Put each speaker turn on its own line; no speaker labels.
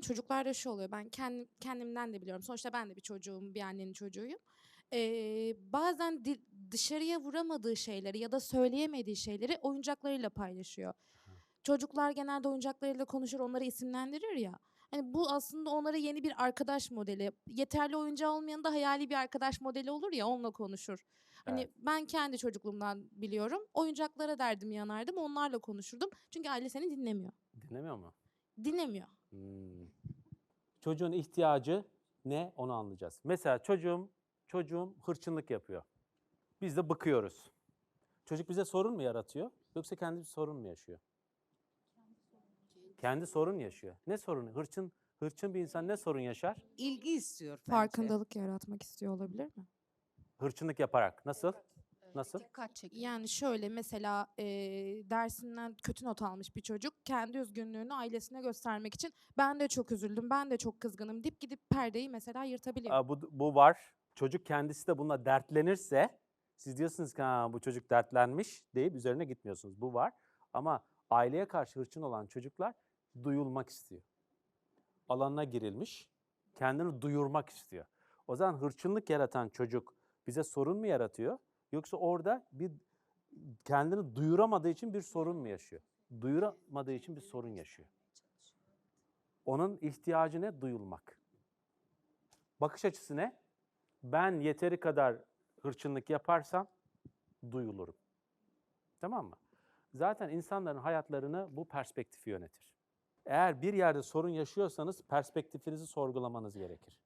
bazen çocuklarda şu oluyor. Ben kendim, kendimden de biliyorum. Sonuçta ben de bir çocuğum, bir annenin çocuğuyum. Ee, bazen di- dışarıya vuramadığı şeyleri ya da söyleyemediği şeyleri oyuncaklarıyla paylaşıyor. Çocuklar genelde oyuncaklarıyla konuşur, onları isimlendirir ya. Hani bu aslında onlara yeni bir arkadaş modeli. Yeterli oyuncağı olmayan da hayali bir arkadaş modeli olur ya onunla konuşur. Hani
Evet.
ben kendi çocukluğumdan biliyorum. Oyuncaklara derdim yanardım, onlarla konuşurdum. Çünkü aile seni dinlemiyor.
Dinlemiyor mu?
Dinlemiyor.
Hmm. Çocuğun ihtiyacı ne onu anlayacağız. Mesela çocuğum çocuğum hırçınlık yapıyor. Biz de bıkıyoruz. Çocuk bize sorun mu yaratıyor yoksa kendi bir sorun mu yaşıyor? Kendi sorun yaşıyor. Ne sorunu? Hırçın hırçın bir insan ne sorun yaşar?
İlgi istiyor bence.
Farkındalık yaratmak istiyor olabilir mi?
Hırçınlık yaparak. Nasıl? Nasıl?
Dikkat çekiyor.
Yani şöyle mesela eee, dersinden kötü not almış bir çocuk kendi üzgünlüğünü ailesine göstermek için ben de çok üzüldüm, ben de çok kızgınım deyip gidip perdeyi mesela yırtabiliyor.
Aa, bu, bu var. Çocuk kendisi de bununla dertlenirse siz diyorsunuz ki ha, bu çocuk dertlenmiş deyip üzerine gitmiyorsunuz. Bu var. Ama aileye karşı hırçın olan çocuklar duyulmak istiyor. Alanına girilmiş, kendini duyurmak istiyor. O zaman hırçınlık yaratan çocuk bize sorun mu yaratıyor? Yoksa orada bir kendini duyuramadığı için bir sorun mu yaşıyor? Duyuramadığı için bir sorun yaşıyor. Onun ihtiyacı ne? Duyulmak. Bakış açısı ne? Ben yeteri kadar hırçınlık yaparsam duyulurum. Tamam mı? Zaten insanların hayatlarını bu perspektifi yönetir. Eğer bir yerde sorun yaşıyorsanız perspektifinizi sorgulamanız gerekir.